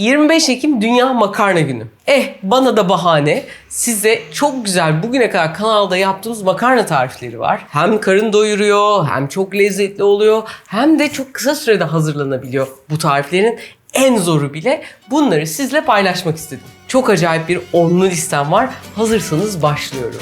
25 Ekim Dünya Makarna Günü. Eh bana da bahane. Size çok güzel bugüne kadar kanalda yaptığımız makarna tarifleri var. Hem karın doyuruyor, hem çok lezzetli oluyor, hem de çok kısa sürede hazırlanabiliyor bu tariflerin. En zoru bile bunları sizle paylaşmak istedim. Çok acayip bir onlu listem var. Hazırsanız başlıyorum.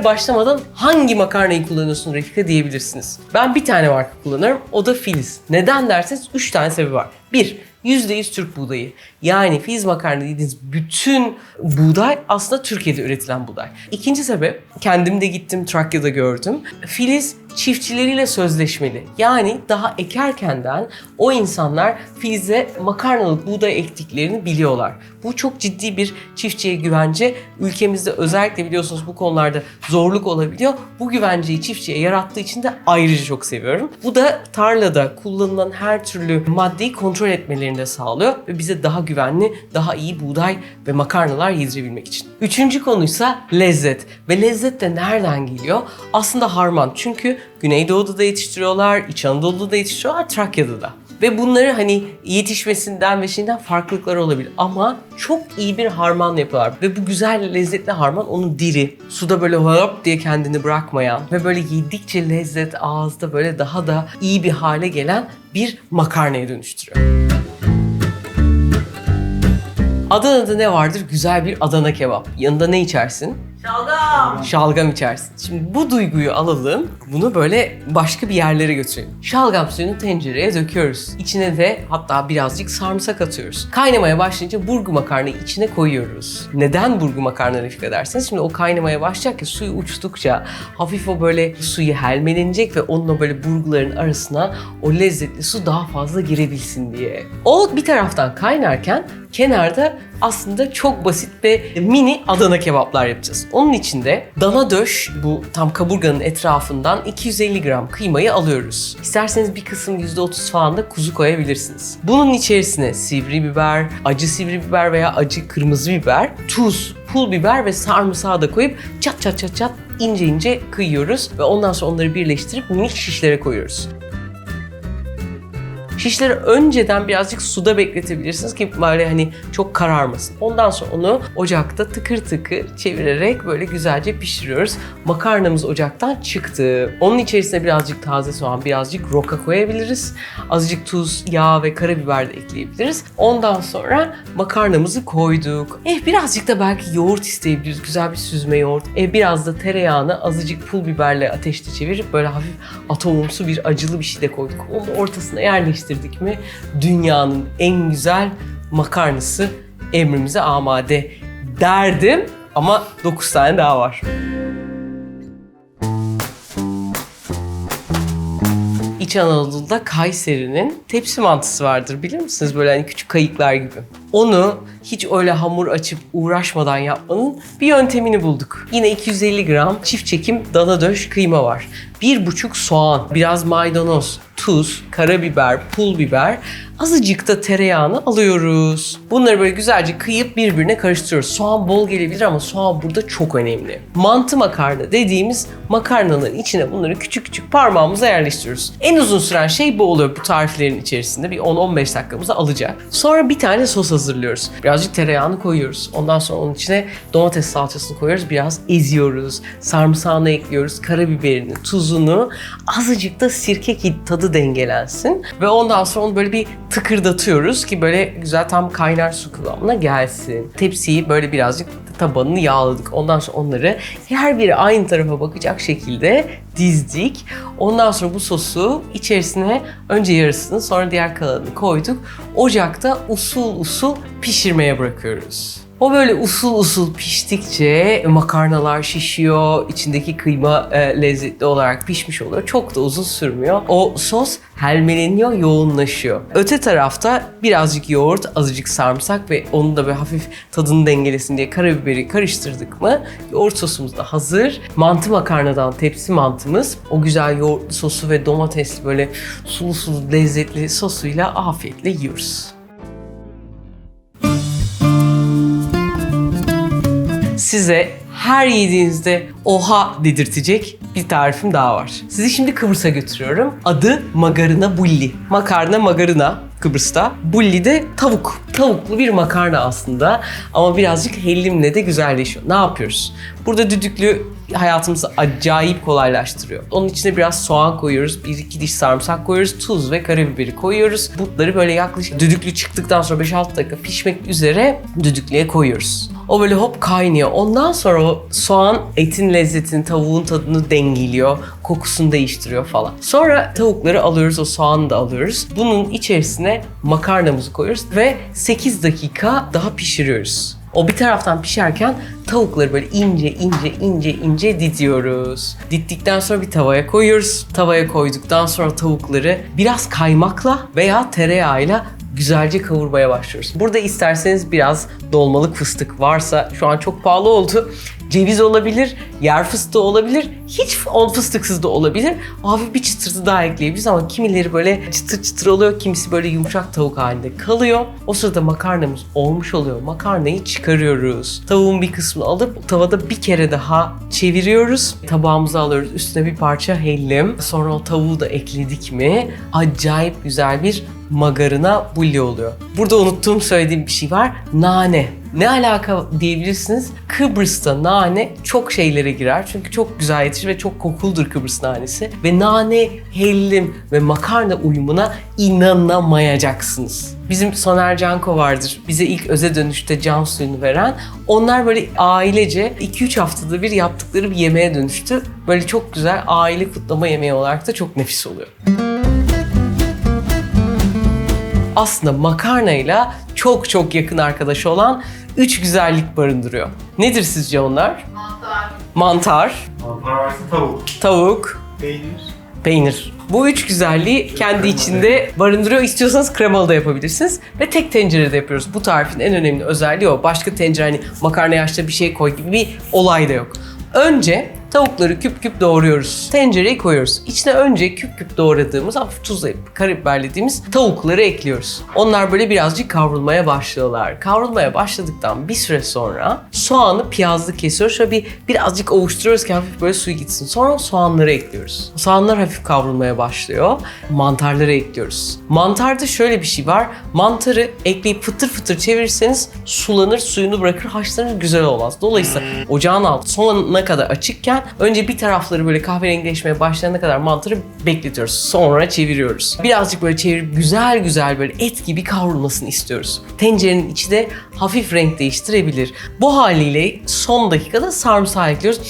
Tariflere başlamadan hangi makarnayı kullanıyorsun Refika diyebilirsiniz. Ben bir tane marka kullanıyorum. O da Filiz. Neden derseniz 3 tane sebebi var. 1. %100 Türk buğdayı. Yani Filiz makarna dediğiniz bütün buğday aslında Türkiye'de üretilen buğday. İkinci sebep, kendim de gittim Trakya'da gördüm. Filiz çiftçileriyle sözleşmeli. Yani daha ekerkenden o insanlar Filiz'e makarnalık buğday ektiklerini biliyorlar. Bu çok ciddi bir çiftçiye güvence. Ülkemizde özellikle biliyorsunuz bu konularda zorluk olabiliyor. Bu güvenceyi çiftçiye yarattığı için de ayrıca çok seviyorum. Bu da tarlada kullanılan her türlü maddeyi kontrol etmelerini de sağlıyor ve bize daha güvenli, daha iyi buğday ve makarnalar yedirebilmek için. Üçüncü konuysa lezzet. Ve lezzet de nereden geliyor? Aslında harman. Çünkü Güneydoğu'da da yetiştiriyorlar, İç Anadolu'da da yetiştiriyorlar, Trakya'da da. Ve bunları hani yetişmesinden ve şeyinden farklılıkları olabilir. Ama çok iyi bir harman yapıyorlar. Ve bu güzel lezzetli harman onu diri, suda böyle hop diye kendini bırakmayan ve böyle yedikçe lezzet ağızda böyle daha da iyi bir hale gelen bir makarnaya dönüştürüyor. Adana'da ne vardır? Güzel bir Adana kebap. Yanında ne içersin? Şalgam. Şalgam içersin. Şimdi bu duyguyu alalım, bunu böyle başka bir yerlere götürelim. Şalgam suyunu tencereye döküyoruz. İçine de hatta birazcık sarımsak atıyoruz. Kaynamaya başlayınca burgu makarnayı içine koyuyoruz. Neden burgu makarna Refika derseniz şimdi o kaynamaya başlayacak ya suyu uçtukça hafif o böyle suyu helmelenecek ve onunla böyle burguların arasına o lezzetli su daha fazla girebilsin diye. O bir taraftan kaynarken kenarda aslında çok basit ve mini Adana kebaplar yapacağız. Onun için de dana döş bu tam kaburganın etrafından 250 gram kıymayı alıyoruz. İsterseniz bir kısım %30 falan da kuzu koyabilirsiniz. Bunun içerisine sivri biber, acı sivri biber veya acı kırmızı biber, tuz, pul biber ve sarımsağı da koyup çat çat çat çat ince ince kıyıyoruz ve ondan sonra onları birleştirip minik şişlere koyuyoruz. Şişleri önceden birazcık suda bekletebilirsiniz ki böyle hani çok kararmasın. Ondan sonra onu ocakta tıkır tıkır çevirerek böyle güzelce pişiriyoruz. Makarnamız ocaktan çıktı. Onun içerisine birazcık taze soğan, birazcık roka koyabiliriz. Azıcık tuz, yağ ve karabiber de ekleyebiliriz. Ondan sonra makarnamızı koyduk. Eh birazcık da belki yoğurt isteyebiliriz. Güzel bir süzme yoğurt. Eh biraz da tereyağını azıcık pul biberle ateşte çevirip böyle hafif atomumsu bir acılı bir şey de koyduk. Onu ortasına yerleştirdik mi dünyanın en güzel makarnası emrimize amade derdim. Ama 9 tane daha var. İç Anadolu'da Kayseri'nin tepsi mantısı vardır bilir misiniz? Böyle hani küçük kayıklar gibi. Onu hiç öyle hamur açıp uğraşmadan yapmanın bir yöntemini bulduk. Yine 250 gram çift çekim dana döş kıyma var. Bir buçuk soğan, biraz maydanoz, tuz, karabiber, pul biber, azıcık da tereyağını alıyoruz. Bunları böyle güzelce kıyıp birbirine karıştırıyoruz. Soğan bol gelebilir ama soğan burada çok önemli. Mantı makarna dediğimiz makarnanın içine bunları küçük küçük parmağımıza yerleştiriyoruz. En uzun süren şey bu oluyor bu tariflerin içerisinde. Bir 10-15 dakikamızı alacak. Sonra bir tane sos hazırlıyoruz. Birazcık tereyağını koyuyoruz. Ondan sonra onun içine domates salçasını koyuyoruz. Biraz eziyoruz. Sarımsağını ekliyoruz. Karabiberini, tuzunu. Azıcık da sirke ki tadı dengelensin. Ve ondan sonra onu böyle bir tıkırdatıyoruz ki böyle güzel tam kaynar su kıvamına gelsin. Tepsiyi böyle birazcık tabanını yağladık. Ondan sonra onları her biri aynı tarafa bakacak şekilde dizdik. Ondan sonra bu sosu içerisine önce yarısını sonra diğer kalanını koyduk. Ocakta usul usul pişirmeye bırakıyoruz. O böyle usul usul piştikçe makarnalar şişiyor, içindeki kıyma e, lezzetli olarak pişmiş oluyor. Çok da uzun sürmüyor. O sos helmeleniyor, yoğunlaşıyor. Öte tarafta birazcık yoğurt, azıcık sarımsak ve onu da böyle hafif tadını dengelesin diye karabiberi karıştırdık mı yoğurt sosumuz da hazır. Mantı makarnadan tepsi mantımız o güzel yoğurtlu sosu ve domatesli böyle sulu sulu lezzetli sosuyla afiyetle yiyoruz. Size her yediğinizde oha dedirtecek bir tarifim daha var. Sizi şimdi Kıbrıs'a götürüyorum. Adı magarına bulli. Makarna magarına Kıbrıs'ta. Bulli de tavuk. Tavuklu bir makarna aslında ama birazcık hellimle de güzelleşiyor. Ne yapıyoruz? Burada düdüklü hayatımızı acayip kolaylaştırıyor. Onun içine biraz soğan koyuyoruz, bir iki diş sarımsak koyuyoruz, tuz ve karabiberi koyuyoruz. Butları böyle yaklaşık düdüklü çıktıktan sonra 5-6 dakika pişmek üzere düdüklüye koyuyoruz. O böyle hop kaynıyor. Ondan sonra o soğan etin lezzetini, tavuğun tadını dengeliyor, kokusunu değiştiriyor falan. Sonra tavukları alıyoruz, o soğanı da alıyoruz. Bunun içerisine makarnamızı koyuyoruz ve 8 dakika daha pişiriyoruz. O bir taraftan pişerken tavukları böyle ince ince ince ince didiyoruz. Dittikten sonra bir tavaya koyuyoruz. Tavaya koyduktan sonra tavukları biraz kaymakla veya tereyağıyla güzelce kavurmaya başlıyoruz. Burada isterseniz biraz dolmalık fıstık varsa şu an çok pahalı oldu. Ceviz olabilir, yer fıstığı olabilir, hiç on fıstıksız da olabilir. Hafif bir çıtırtı daha ekleyebiliriz ama kimileri böyle çıtır çıtır oluyor, kimisi böyle yumuşak tavuk halinde kalıyor. O sırada makarnamız olmuş oluyor. Makarnayı çıkarıyoruz. Tavuğun bir kısmını alıp tavada bir kere daha çeviriyoruz. Tabağımıza alıyoruz. Üstüne bir parça hellim. Sonra o tavuğu da ekledik mi acayip güzel bir magarına bulli oluyor. Burada unuttuğum söylediğim bir şey var. Nane. Ne alaka diyebilirsiniz. Kıbrıs'ta nane çok şeylere girer. Çünkü çok güzel yetişir ve çok kokuludur Kıbrıs nanesi. Ve nane, hellim ve makarna uyumuna inanamayacaksınız. Bizim Soner Canko vardır. Bize ilk öze dönüşte can suyunu veren. Onlar böyle ailece 2-3 haftada bir yaptıkları bir yemeğe dönüştü. Böyle çok güzel aile kutlama yemeği olarak da çok nefis oluyor aslında makarnayla çok çok yakın arkadaş olan üç güzellik barındırıyor. Nedir sizce onlar? Mantar. Mantar, Mantar varsa tavuk, tavuk, peynir. peynir. Bu üç güzelliği kendi içinde barındırıyor. İstiyorsanız kremalı da yapabilirsiniz. Ve tek tencerede yapıyoruz. Bu tarifin en önemli özelliği o. Başka tencere hani makarna yaşta bir şey koy gibi bir olay da yok. Önce tavukları küp küp doğruyoruz. Tencereye koyuyoruz. İçine önce küp küp doğradığımız, hafif tuzlayıp karabiberlediğimiz tavukları ekliyoruz. Onlar böyle birazcık kavrulmaya başlıyorlar. Kavrulmaya başladıktan bir süre sonra soğanı piyazlı kesiyoruz. Şöyle bir birazcık ovuşturuyoruz ki hafif böyle suyu gitsin. Sonra soğanları ekliyoruz. Soğanlar hafif kavrulmaya başlıyor. Mantarları ekliyoruz. Mantarda şöyle bir şey var. Mantarı ekleyip fıtır fıtır çevirirseniz sulanır, suyunu bırakır, haşlanır, güzel olmaz. Dolayısıyla ocağın altı sonuna kadar açıkken önce bir tarafları böyle kahverengileşmeye başlayana kadar mantarı bekletiyoruz. Sonra çeviriyoruz. Birazcık böyle çevirip güzel güzel böyle et gibi kavrulmasını istiyoruz. Tencerenin içi de hafif renk değiştirebilir. Bu haliyle son dakikada sarımsağı ekliyoruz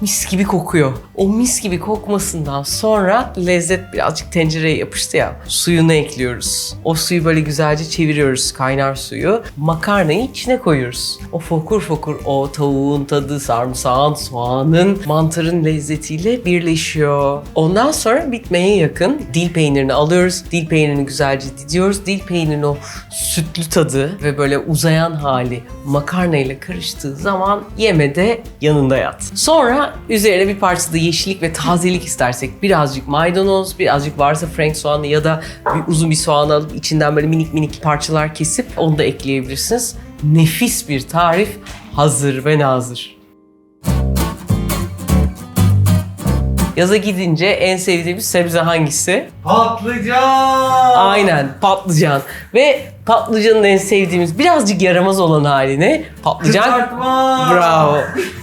mis gibi kokuyor. O mis gibi kokmasından sonra lezzet birazcık tencereye yapıştı ya. Suyunu ekliyoruz. O suyu böyle güzelce çeviriyoruz kaynar suyu. Makarnayı içine koyuyoruz. O fokur fokur o tavuğun tadı, sarımsağın, soğanın, mantarın lezzetiyle birleşiyor. Ondan sonra bitmeye yakın dil peynirini alıyoruz. Dil peynirini güzelce didiyoruz. Dil peynirinin o sütlü tadı ve böyle uzayan hali makarna ile karıştığı zaman yemede yanında yat. Sonra üzerine bir parça da yeşillik ve tazelik istersek birazcık maydanoz, birazcık varsa frank soğanı ya da bir uzun bir soğan alıp içinden böyle minik minik parçalar kesip onu da ekleyebilirsiniz. Nefis bir tarif hazır ve nazır. Yaza gidince en sevdiğimiz sebze hangisi? Patlıcan! Aynen patlıcan. Ve patlıcanın en sevdiğimiz birazcık yaramaz olan halini patlıcan Kızartma! Bravo.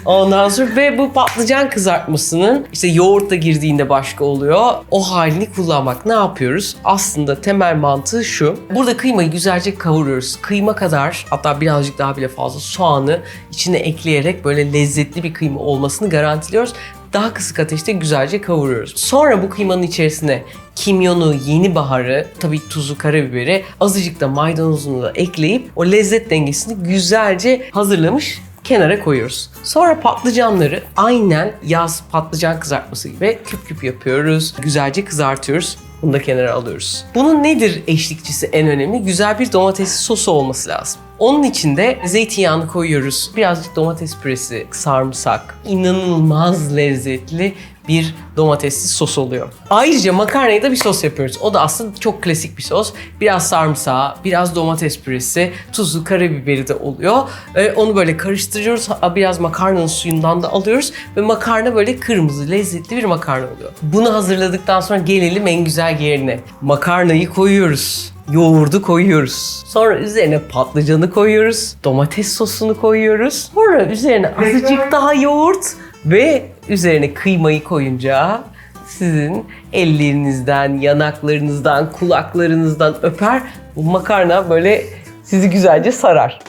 Ondan sonra ve bu patlıcan kızartmasının işte yoğurtla girdiğinde başka oluyor. O halini kullanmak. Ne yapıyoruz? Aslında temel mantığı şu. Burada kıymayı güzelce kavuruyoruz. Kıyma kadar hatta birazcık daha bile fazla soğanı içine ekleyerek böyle lezzetli bir kıyma olmasını garantiliyoruz daha kısık ateşte güzelce kavuruyoruz. Sonra bu kıymanın içerisine kimyonu, yeni baharı, tabii tuzu, karabiberi, azıcık da maydanozunu da ekleyip o lezzet dengesini güzelce hazırlamış kenara koyuyoruz. Sonra patlıcanları aynen yaz patlıcan kızartması gibi küp küp yapıyoruz. Güzelce kızartıyoruz. Bunu da kenara alıyoruz. Bunun nedir eşlikçisi en önemli? Güzel bir domatesli sosu olması lazım. Onun içinde zeytinyağını koyuyoruz. Birazcık domates püresi, sarımsak. İnanılmaz lezzetli bir domatesli sos oluyor. Ayrıca makarnaya da bir sos yapıyoruz. O da aslında çok klasik bir sos. Biraz sarımsağı, biraz domates püresi, tuzu, karabiberi de oluyor. Ee, onu böyle karıştırıyoruz. Biraz makarnanın suyundan da alıyoruz. Ve makarna böyle kırmızı, lezzetli bir makarna oluyor. Bunu hazırladıktan sonra gelelim en güzel yerine. Makarnayı koyuyoruz. Yoğurdu koyuyoruz. Sonra üzerine patlıcanı koyuyoruz. Domates sosunu koyuyoruz. Sonra üzerine azıcık daha yoğurt ve üzerine kıymayı koyunca sizin ellerinizden, yanaklarınızdan, kulaklarınızdan öper. Bu makarna böyle sizi güzelce sarar.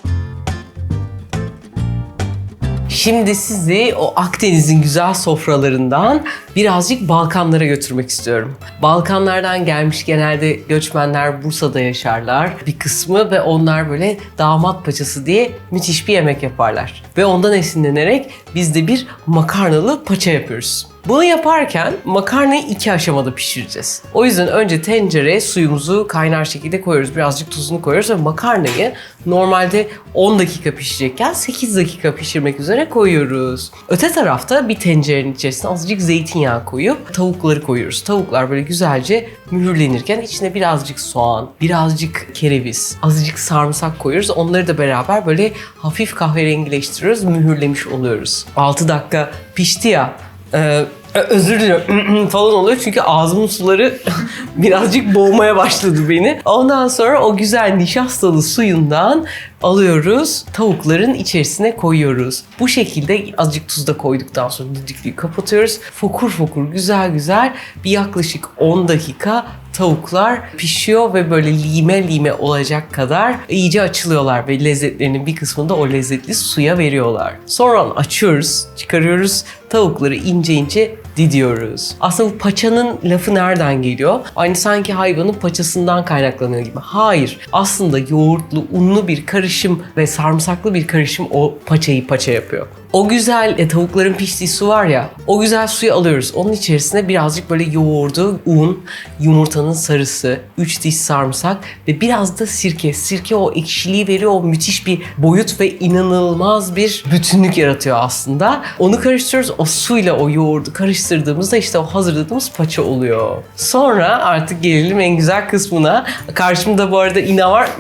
Şimdi sizi o Akdeniz'in güzel sofralarından birazcık Balkanlara götürmek istiyorum. Balkanlardan gelmiş genelde göçmenler Bursa'da yaşarlar. Bir kısmı ve onlar böyle damat paçası diye müthiş bir yemek yaparlar. Ve ondan esinlenerek biz de bir makarnalı paça yapıyoruz. Bunu yaparken makarnayı iki aşamada pişireceğiz. O yüzden önce tencereye suyumuzu kaynar şekilde koyuyoruz. Birazcık tuzunu koyuyoruz ve makarnayı normalde 10 dakika pişirecekken 8 dakika pişirmek üzere koyuyoruz. Öte tarafta bir tencerenin içerisine azıcık zeytinyağı koyup tavukları koyuyoruz. Tavuklar böyle güzelce mühürlenirken içine birazcık soğan, birazcık kereviz, azıcık sarımsak koyuyoruz. Onları da beraber böyle hafif kahverengileştiriyoruz, mühürlemiş oluyoruz. 6 dakika pişti ya, ee, özür diliyorum falan oluyor çünkü ağzımın suları birazcık boğmaya başladı beni. Ondan sonra o güzel nişastalı suyundan alıyoruz, tavukların içerisine koyuyoruz. Bu şekilde azıcık tuz da koyduktan sonra düdüklüyü kapatıyoruz. Fokur fokur güzel güzel bir yaklaşık 10 dakika tavuklar pişiyor ve böyle lime lime olacak kadar iyice açılıyorlar ve lezzetlerinin bir kısmını da o lezzetli suya veriyorlar. Sonra açıyoruz, çıkarıyoruz, tavukları ince ince didiyoruz. Aslında paçanın lafı nereden geliyor? Aynı sanki hayvanın paçasından kaynaklanıyor gibi. Hayır. Aslında yoğurtlu, unlu bir karışım ve sarımsaklı bir karışım o paçayı paça yapıyor. O güzel e, tavukların piştiği su var ya, o güzel suyu alıyoruz. Onun içerisine birazcık böyle yoğurdu, un, yumurtanın sarısı, 3 diş sarımsak ve biraz da sirke. Sirke o ekşiliği veriyor, o müthiş bir boyut ve inanılmaz bir bütünlük yaratıyor aslında. Onu karıştırıyoruz, o suyla o yoğurdu karıştırdığımızda işte o hazırladığımız paça oluyor. Sonra artık gelelim en güzel kısmına. Karşımda bu arada ina var.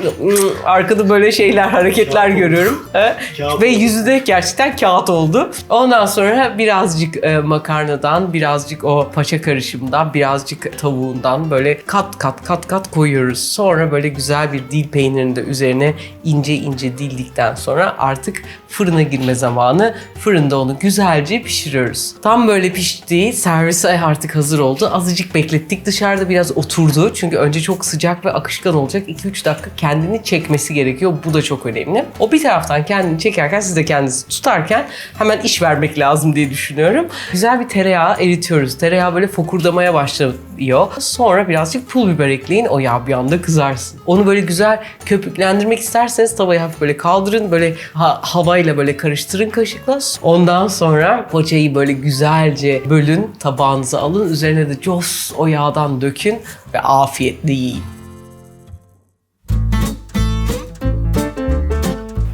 Arkada böyle şeyler, hareketler görüyorum. Ve yüzü de gerçekten kağıt oldu. Ondan sonra birazcık e, makarnadan, birazcık o paça karışımından, birazcık tavuğundan böyle kat kat kat kat koyuyoruz. Sonra böyle güzel bir dil peynirini de üzerine ince ince dildikten sonra artık fırına girme zamanı. Fırında onu güzelce pişiriyoruz. Tam böyle pişti, servise artık hazır oldu. Azıcık beklettik. Dışarıda biraz oturdu. Çünkü önce çok sıcak ve akışkan olacak. 2-3 dakika kendini çekmesi gerekiyor. Bu da çok önemli. O bir taraftan kendini çekerken siz de kendinizi tutarken hemen iş vermek lazım diye düşünüyorum. Güzel bir tereyağı eritiyoruz. Tereyağı böyle fokurdamaya başlıyor. Sonra birazcık pul biber ekleyin. O yağ bir anda kızarsın. Onu böyle güzel köpüklendirmek isterseniz tavayı hafif böyle kaldırın. Böyle ha- havayla böyle karıştırın kaşıkla. Ondan sonra poğaçayı böyle güzelce bölün. Tabağınıza alın. Üzerine de cos o yağdan dökün ve afiyetle yiyin.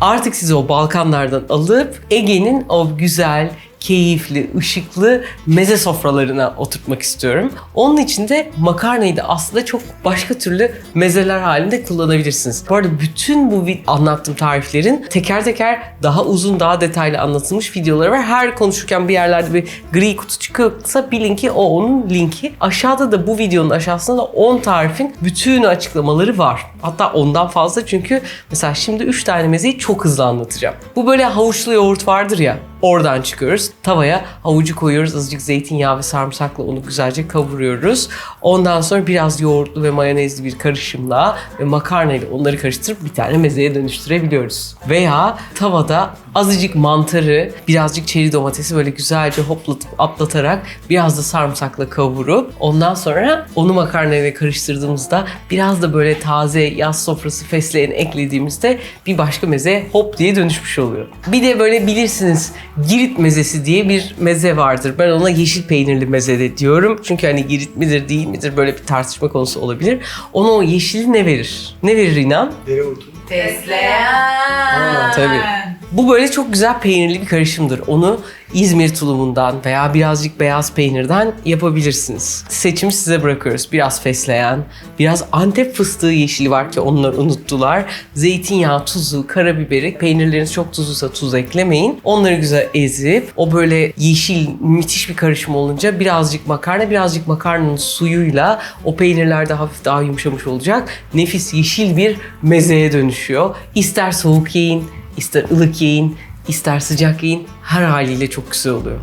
Artık sizi o Balkanlardan alıp Ege'nin o güzel, keyifli, ışıklı meze sofralarına oturtmak istiyorum. Onun için de makarnayı da aslında çok başka türlü mezeler halinde kullanabilirsiniz. Bu arada bütün bu anlattığım tariflerin teker teker daha uzun, daha detaylı anlatılmış videoları var. Her konuşurken bir yerlerde bir gri kutu çıkıyorsa bilin ki o onun linki. Aşağıda da bu videonun aşağısında da 10 tarifin bütün açıklamaları var. Hatta ondan fazla çünkü mesela şimdi 3 tane mezeyi çok hızlı anlatacağım. Bu böyle havuçlu yoğurt vardır ya. Oradan çıkıyoruz. Tavaya havucu koyuyoruz. Azıcık zeytinyağı ve sarımsakla onu güzelce kavuruyoruz. Ondan sonra biraz yoğurtlu ve mayonezli bir karışımla ve makarna ile onları karıştırıp bir tane mezeye dönüştürebiliyoruz. Veya tavada azıcık mantarı, birazcık çeri domatesi böyle güzelce hoplatıp atlatarak biraz da sarımsakla kavurup ondan sonra onu makarnayla karıştırdığımızda biraz da böyle taze yaz sofrası fesleğeni eklediğimizde bir başka meze hop diye dönüşmüş oluyor. Bir de böyle bilirsiniz Girit mezesi diye bir meze vardır. Ben ona yeşil peynirli meze de diyorum. Çünkü hani Girit midir değil midir böyle bir tartışma konusu olabilir. Ona o yeşili ne verir? Ne verir inan? Dereotu. Fesleğen. tabii. Bu böyle çok güzel peynirli bir karışımdır. Onu İzmir tulumundan veya birazcık beyaz peynirden yapabilirsiniz. Seçimi size bırakıyoruz. Biraz fesleğen, biraz Antep fıstığı yeşili var ki onlar unuttular. Zeytinyağı, tuzu, karabiberi. Peynirleriniz çok tuzluysa tuz eklemeyin. Onları güzel ezip o böyle yeşil müthiş bir karışım olunca birazcık makarna, birazcık makarnanın suyuyla o peynirler de hafif daha yumuşamış olacak. Nefis yeşil bir mezeye dönüşüyor. İster soğuk yiyin, ister ılık yiyin, ister sıcak yiyin. Her haliyle çok güzel oluyor.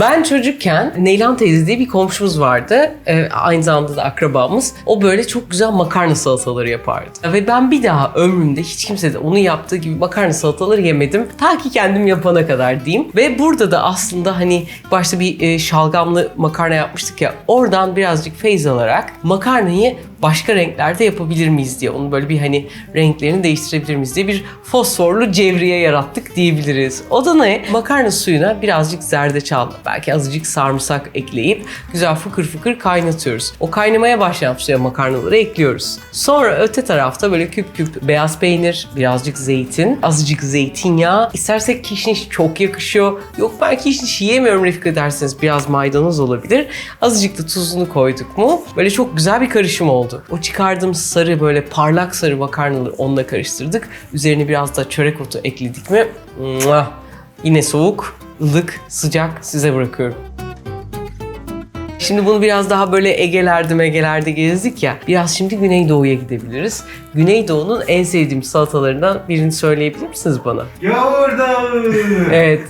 Ben çocukken Neylan teyze diye bir komşumuz vardı. Ee, aynı zamanda da akrabamız. O böyle çok güzel makarna salataları yapardı. Ve ben bir daha ömrümde hiç kimse de onun yaptığı gibi makarna salataları yemedim. Ta ki kendim yapana kadar diyeyim. Ve burada da aslında hani başta bir e, şalgamlı makarna yapmıştık ya. Oradan birazcık feyz alarak makarnayı başka renklerde yapabilir miyiz diye. Onun böyle bir hani renklerini değiştirebilir miyiz diye bir fosforlu cevriye yarattık diyebiliriz. O da ne? Makarna suyuna birazcık zerdeçal, belki azıcık sarımsak ekleyip güzel fıkır fıkır kaynatıyoruz. O kaynamaya başlayan suya makarnaları ekliyoruz. Sonra öte tarafta böyle küp küp beyaz peynir, birazcık zeytin, azıcık zeytinyağı. İstersek kişniş çok yakışıyor. Yok ben kişniş yiyemiyorum Refika derseniz biraz maydanoz olabilir. Azıcık da tuzunu koyduk mu böyle çok güzel bir karışım oldu. O çıkardığımız sarı böyle parlak sarı makarnaları onunla karıştırdık. Üzerine biraz da çörek otu ekledik mi? Mua! Yine soğuk, ılık, sıcak size bırakıyorum. Şimdi bunu biraz daha böyle Ege'lerde megelerde gezdik ya. Biraz şimdi Güneydoğu'ya gidebiliriz. Güneydoğu'nun en sevdiğim salatalarından birini söyleyebilir misiniz bana? Yoğurda. Evet.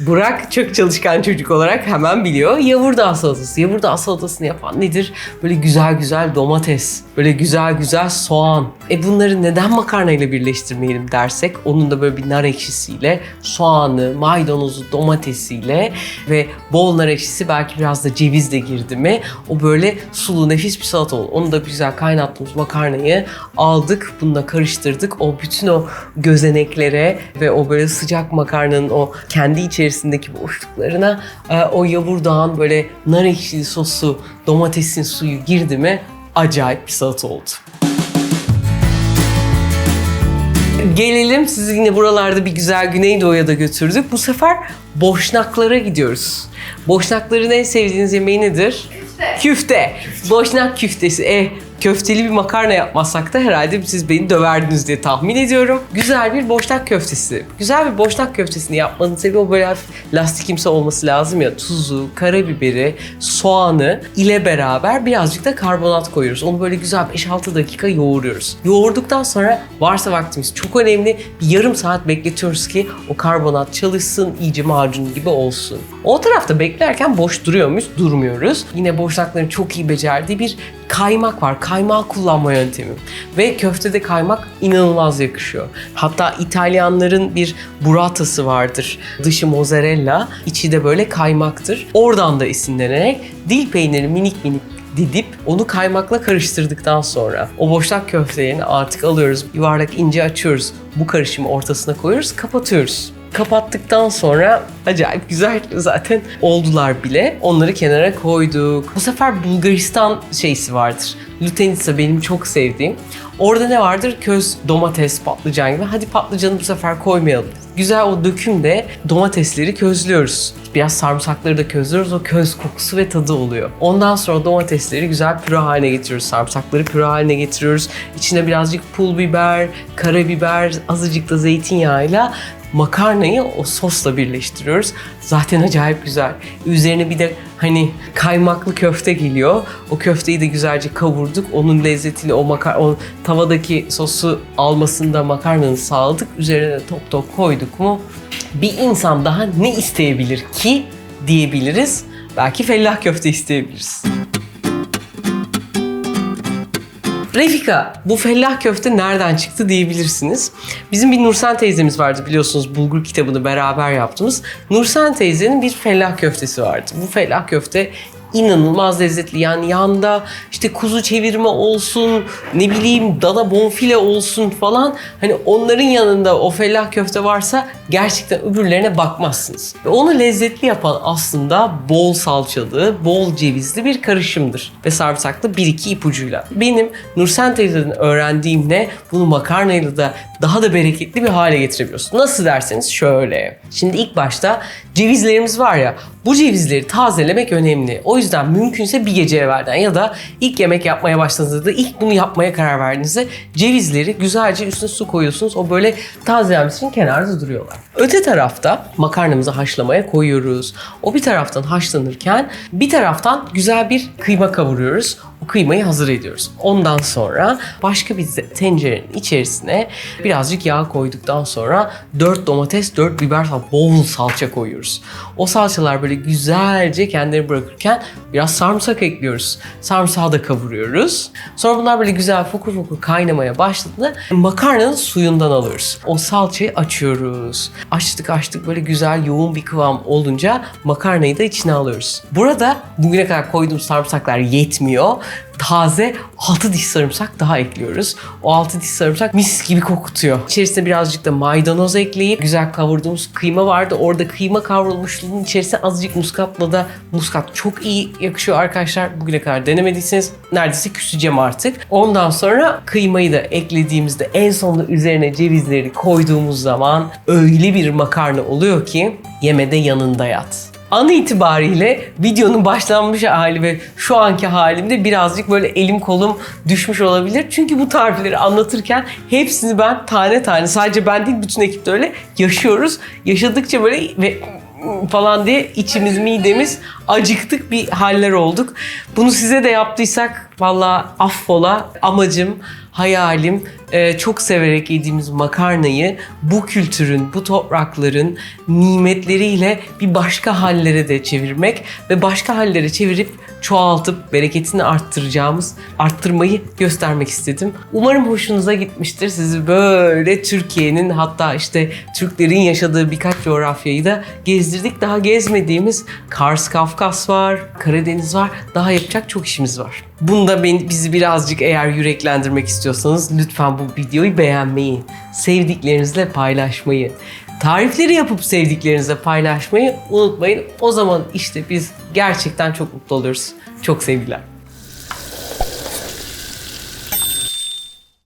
Burak çok çalışkan çocuk olarak hemen biliyor. Yavurdağ salatası. Yavurdağ salatasını yapan nedir? Böyle güzel güzel domates, böyle güzel güzel soğan. E bunları neden makarnayla birleştirmeyelim dersek onun da böyle bir nar ekşisiyle, soğanı, maydanozu, domatesiyle ve bol nar ekşisi belki biraz da ceviz de girdi mi o böyle sulu nefis bir salata oldu. Onu da güzel kaynattığımız makarnayı aldık, bununla karıştırdık. O bütün o gözeneklere ve o böyle sıcak makarnanın o kendi içerisindeki boşluklarına e, o yavurdağın böyle nar ekşili sosu, domatesin suyu girdi mi acayip bir salata oldu. Gelelim sizi yine buralarda bir güzel Güneydoğu'ya da götürdük. Bu sefer Boşnaklara gidiyoruz. Boşnakların en sevdiğiniz yemeği nedir? Küfte. Küfte. Boşnak küftesi. E, köfteli bir makarna yapmazsak da herhalde siz beni döverdiniz diye tahmin ediyorum. Güzel bir boşnak köftesi. Güzel bir boşnak köftesini yapmanın sebebi o böyle hafif lastikimsi olması lazım ya. Tuzu, karabiberi, soğanı ile beraber birazcık da karbonat koyuyoruz. Onu böyle güzel 5-6 dakika yoğuruyoruz. Yoğurduktan sonra varsa vaktimiz çok önemli. Bir yarım saat bekletiyoruz ki o karbonat çalışsın, iyice macun gibi olsun. O tarafta beklerken boş duruyor muyuz? Durmuyoruz. Yine boşnakların çok iyi becerdiği bir kaymak var. Kaymağı kullanma yöntemi. Ve köftede kaymak inanılmaz yakışıyor. Hatta İtalyanların bir burratası vardır. Dışı mozzarella, içi de böyle kaymaktır. Oradan da esinlenerek dil peyniri minik minik didip onu kaymakla karıştırdıktan sonra o boşnak köftelerini artık alıyoruz. Yuvarlak ince açıyoruz. Bu karışımı ortasına koyuyoruz, kapatıyoruz. Kapattıktan sonra acayip güzel zaten oldular bile. Onları kenara koyduk. Bu sefer Bulgaristan şeysi vardır. Lutenitsa benim çok sevdiğim. Orada ne vardır? Köz, domates, patlıcan gibi. Hadi patlıcanı bu sefer koymayalım. Güzel o dökümde domatesleri közlüyoruz. Biraz sarımsakları da közlüyoruz. O köz kokusu ve tadı oluyor. Ondan sonra domatesleri güzel püre haline getiriyoruz. Sarımsakları püre haline getiriyoruz. İçine birazcık pul biber, karabiber, azıcık da zeytinyağıyla makarnayı o sosla birleştiriyoruz. Zaten acayip güzel. Üzerine bir de hani kaymaklı köfte geliyor. O köfteyi de güzelce kavurduk. Onun lezzetiyle o, makar o tavadaki sosu almasında makarnanın sağladık. Üzerine top top koyduk mu bir insan daha ne isteyebilir ki diyebiliriz. Belki fellah köfte isteyebiliriz. Refika, bu fellah köfte nereden çıktı diyebilirsiniz. Bizim bir Nursen teyzemiz vardı biliyorsunuz bulgur kitabını beraber yaptığımız. Nursen teyzenin bir fellah köftesi vardı. Bu fellah köfte inanılmaz lezzetli. Yani yanda işte kuzu çevirme olsun, ne bileyim dana bonfile olsun falan. Hani onların yanında o fellah köfte varsa gerçekten öbürlerine bakmazsınız. Ve onu lezzetli yapan aslında bol salçalı, bol cevizli bir karışımdır. Ve sarımsaklı bir iki ipucuyla. Benim Nursen teyzeden öğrendiğimle bunu makarnayla da daha da bereketli bir hale getirebiliyorsun. Nasıl derseniz şöyle. Şimdi ilk başta cevizlerimiz var ya bu cevizleri tazelemek önemli. O yüzden mümkünse bir gece evvelden ya da ilk yemek yapmaya başladığınızda ilk bunu yapmaya karar verdiğinizde cevizleri güzelce üstüne su koyuyorsunuz. O böyle tazelenmiş için kenarda duruyorlar. Öte tarafta makarnamızı haşlamaya koyuyoruz. O bir taraftan haşlanırken bir taraftan güzel bir kıyma kavuruyoruz. Kıymayı hazır ediyoruz. Ondan sonra başka bir tencerenin içerisine birazcık yağ koyduktan sonra 4 domates, 4 biber, bol salça koyuyoruz. O salçalar böyle güzelce kendini bırakırken biraz sarımsak ekliyoruz. Sarımsağı da kavuruyoruz. Sonra bunlar böyle güzel fokur fokur kaynamaya başladığında makarnanın suyundan alıyoruz. O salçayı açıyoruz. Açtık açtık böyle güzel yoğun bir kıvam olunca makarnayı da içine alıyoruz. Burada bugüne kadar koyduğum sarımsaklar yetmiyor taze 6 diş sarımsak daha ekliyoruz. O 6 diş sarımsak mis gibi kokutuyor. İçerisine birazcık da maydanoz ekleyip güzel kavurduğumuz kıyma vardı. Orada kıyma kavrulmuşluğunun içerisine azıcık muskatla da muskat çok iyi yakışıyor arkadaşlar. Bugüne kadar denemediyseniz neredeyse küseceğim artık. Ondan sonra kıymayı da eklediğimizde en sonunda üzerine cevizleri koyduğumuz zaman öyle bir makarna oluyor ki yemede yanında yat an itibariyle videonun başlanmış hali ve şu anki halimde birazcık böyle elim kolum düşmüş olabilir. Çünkü bu tarifleri anlatırken hepsini ben tane tane sadece ben değil bütün ekip de öyle yaşıyoruz. Yaşadıkça böyle ve falan diye içimiz midemiz acıktık bir haller olduk. Bunu size de yaptıysak valla affola amacım hayalim e, çok severek yediğimiz makarnayı bu kültürün, bu toprakların nimetleriyle bir başka hallere de çevirmek ve başka hallere çevirip çoğaltıp bereketini arttıracağımız, arttırmayı göstermek istedim. Umarım hoşunuza gitmiştir. Sizi böyle Türkiye'nin hatta işte Türklerin yaşadığı birkaç coğrafyayı da gezdirdik. Daha gezmediğimiz Kars, Kafkas var, Karadeniz var. Daha yapacak çok işimiz var. Bunda beni, bizi birazcık eğer yüreklendirmek istiyorsanız lütfen bu videoyu beğenmeyi, sevdiklerinizle paylaşmayı, tarifleri yapıp sevdiklerinizle paylaşmayı unutmayın. O zaman işte biz gerçekten çok mutlu oluruz. Çok sevgiler.